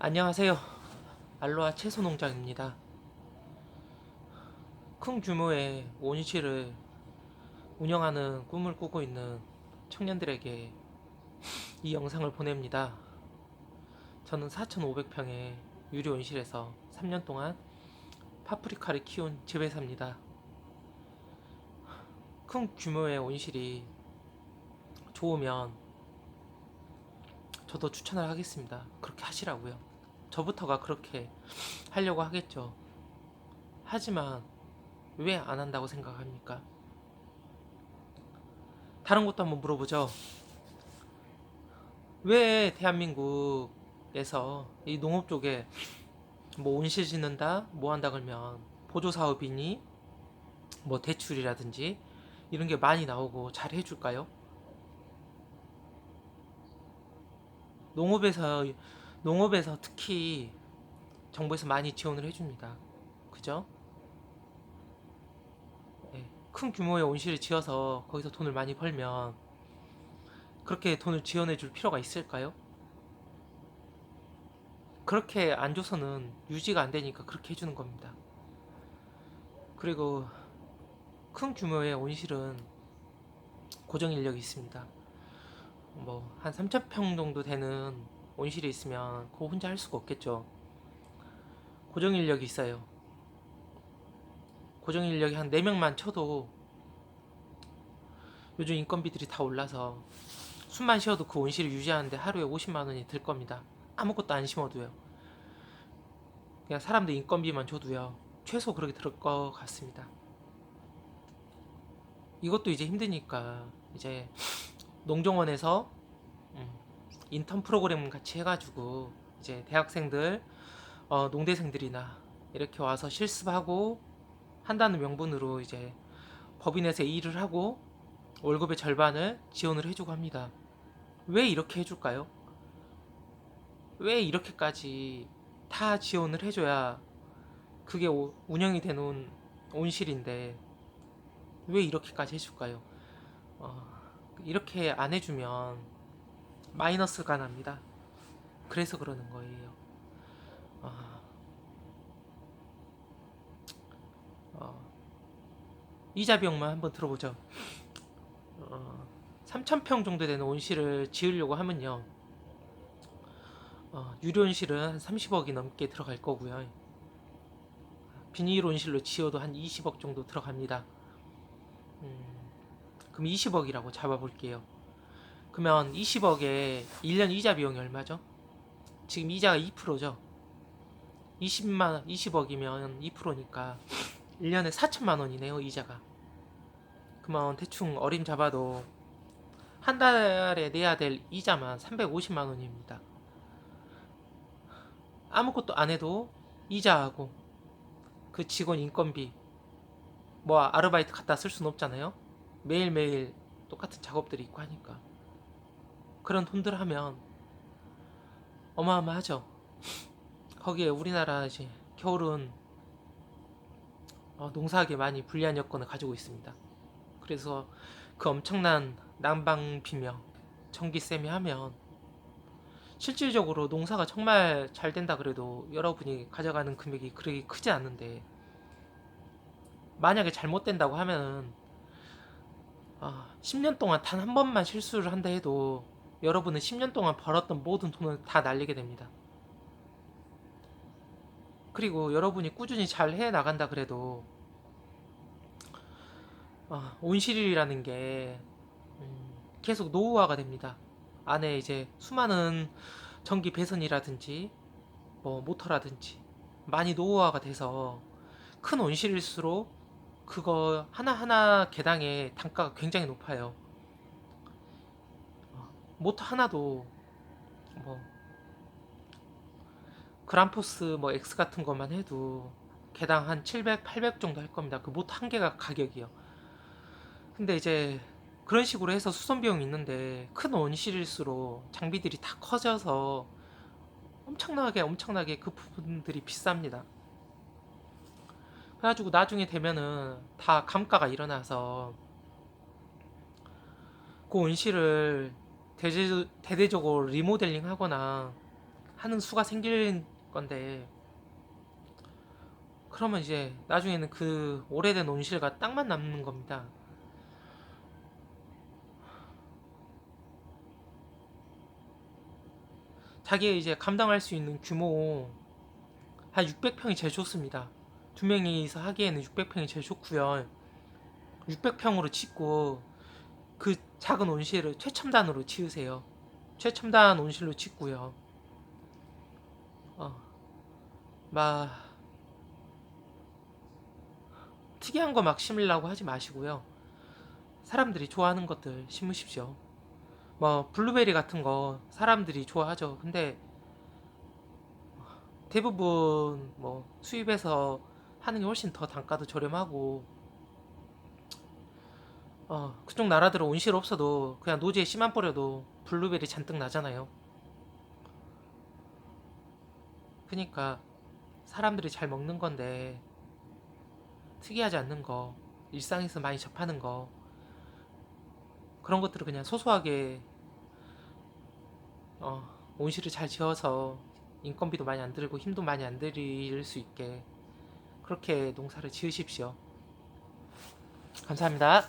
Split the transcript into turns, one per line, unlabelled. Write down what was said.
안녕하세요. 알로하 채소 농장입니다. 큰 규모의 온실을 운영하는 꿈을 꾸고 있는 청년들에게 이 영상을 보냅니다. 저는 4,500평의 유리 온실에서 3년 동안 파프리카를 키운 집에삽니다. 큰 규모의 온실이 좋으면 저도 추천을 하겠습니다. 그렇게 하시라고요. 저부터가 그렇게 하려고 하겠죠. 하지만 왜 안 한다고 생각합니까? 다른 것도 한번 물어보죠. 왜 대한민국에서 이 농업 쪽에 뭐 온실 짓는다, 뭐 한다 그러면 보조 사업이니 뭐 대출이라든지 이런 게 많이 나오고 잘 해줄까요? 농업에서 농업에서 특히 정부에서 많이 지원을 해줍니다. 그죠? 예, 큰 규모의 온실을 지어서 거기서 돈을 많이 벌면 그렇게 돈을 지원해 줄 필요가 있을까요? 그렇게 안 줘서는 유지가 안 되니까 그렇게 해주는 겁니다. 그리고 큰 규모의 온실은 고정 인력이 있습니다. 뭐 한 3,000평 정도 되는 온실이 있으면 그거 혼자 할 수가 없겠죠. 고정 인력이 있어요. 고정 인력이 한 4명만 쳐도 요즘 인건비들이 다 올라서 숨만 쉬어도 그 온실을 유지하는데 하루에 50만 원이 들 겁니다. 아무것도 안 심어도요. 그냥 사람들 인건비만 줘도요. 최소 그렇게 들것 같습니다. 이것도 이제 힘드니까 이제 농정원에서 음, 인턴 프로그램 같이 해가지고 이제 대학생들, 어, 농대생들이나 이렇게 와서 실습하고 한다는 명분으로 이제 법인에서 일을 하고 월급의 절반을 지원을 해주고 합니다. 왜 이렇게 해줄까요? 왜 이렇게까지 다 지원을 해줘야 그게 오- 운영이 되는 온실인데 왜 이렇게까지 해줄까요? 어, 이렇게 안 해주면 마이너스가 납니다. 그래서 그러는 거예요. 어, 어, 이자 비용만 한번 들어보죠. 어, 3,000평 정도 되는 온실을 지으려고 하면요. 어, 유료 온실은 한 30억이 넘게 들어갈 거고요. 비닐 온실로 지어도 한 20억 정도 들어갑니다. 음, 그럼 20억이라고 잡아볼게요. 그러면 20억에 1년 이자 비용이 얼마죠? 지금 이자가 2%죠? 20만, 20억이면 2%니까 1년에 4천만 원이네요, 이자가. 그러면 대충 어림 잡아도 한 달에 내야 될 이자만 350만 원입니다. 아무것도 안 해도 이자하고 그 직원 인건비 뭐 아르바이트 갖다 쓸 수는 없잖아요. 매일매일 똑같은 작업들이 있고 하니까 그런 돈들 하면 어마어마하죠. 거기에 우리나라 이제 겨울은 어, 농사하기 많이 불리한 여건을 가지고 있습니다. 그래서 그 엄청난 난방 비며 전기세미 하면 실질적으로 농사가 정말 잘 된다 그래도 여러분이 가져가는 금액이 그렇게 크지 않는데 만약에 잘못된다고 하면은 아, 10년 동안 단 한 번만 실수를 한다 해도 여러분은 10년 동안 벌었던 모든 돈을 다 날리게 됩니다. 그리고 여러분이 꾸준히 잘 해 나간다 그래도 아, 온실이라는 게 음, 계속 노후화가 됩니다. 안에 이제 수많은 전기 배선이라든지 뭐 모터라든지 많이 노후화가 돼서 큰 온실일수록 그거 하나하나 개당의 단가가 굉장히 높아요. 어, 모터 하나도 뭐 그란포스 뭐 X 같은 것만 해도 개당 한 700, 800 정도 할 겁니다. 그 모터 한 개가 가격이요. 근데 이제 그런 식으로 해서 수선 비용이 있는데 큰 온실일수록 장비들이 다 커져서 엄청나게 엄청나게 그 부분들이 비쌉니다. 그래가지고 나중에 되면은 다 감가가 일어나서 그 온실을 대대, 대대적으로 리모델링 하거나 하는 수가 생길 건데 그러면 이제 나중에는 그 오래된 온실과 땅만 남는 겁니다. 자기 이제 감당할 수 있는 규모 한 600평이 제일 좋습니다. 두 명이서 하기에는 600평이 제일 좋고요. 600평으로 짓고 그 작은 온실을 최첨단으로 지으세요. 최첨단 온실로 짓고요. 어, 막 특이한 거 막 심으려고 하지 마시고요. 사람들이 좋아하는 것들 심으십시오. 뭐 블루베리 같은 거 사람들이 좋아하죠. 근데 대부분 뭐 수입해서 하는 게 훨씬 더 단가도 저렴하고 어 그쪽 나라들은 온실 없어도 그냥 노지에 씨만 뿌려도 블루베리 잔뜩 나잖아요. 그니까 사람들이 잘 먹는 건데 특이하지 않는 거 일상에서 많이 접하는 거 그런 것들을 그냥 소소하게 어, 온실을 잘 지어서 인건비도 많이 안 들고 힘도 많이 안 들일 수 있게 그렇게 농사를 지으십시오. 감사합니다.